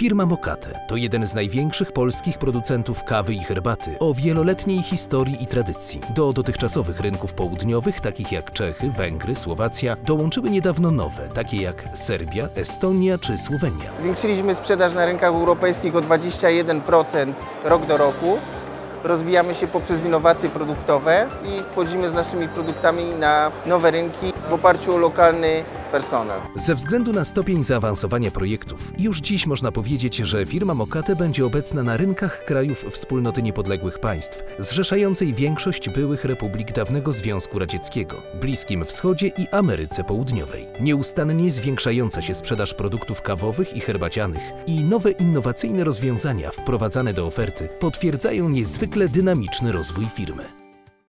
Firma Mokate to jeden z największych polskich producentów kawy i herbaty o wieloletniej historii i tradycji. Do dotychczasowych rynków południowych, takich jak Czechy, Węgry, Słowacja, dołączyły niedawno nowe, takie jak Serbia, Estonia czy Słowenia. Zwiększyliśmy sprzedaż na rynkach europejskich o 21% rok do roku. Rozwijamy się poprzez innowacje produktowe i wchodzimy z naszymi produktami na nowe rynki w oparciu o lokalny personel. Ze względu na stopień zaawansowania projektów, już dziś można powiedzieć, że firma Mokate będzie obecna na rynkach krajów Wspólnoty Niepodległych Państw, zrzeszającej większość byłych republik dawnego Związku Radzieckiego, Bliskim Wschodzie i Ameryce Południowej. Nieustannie zwiększająca się sprzedaż produktów kawowych i herbacianych i nowe innowacyjne rozwiązania wprowadzane do oferty potwierdzają niezwykle dynamiczny rozwój firmy.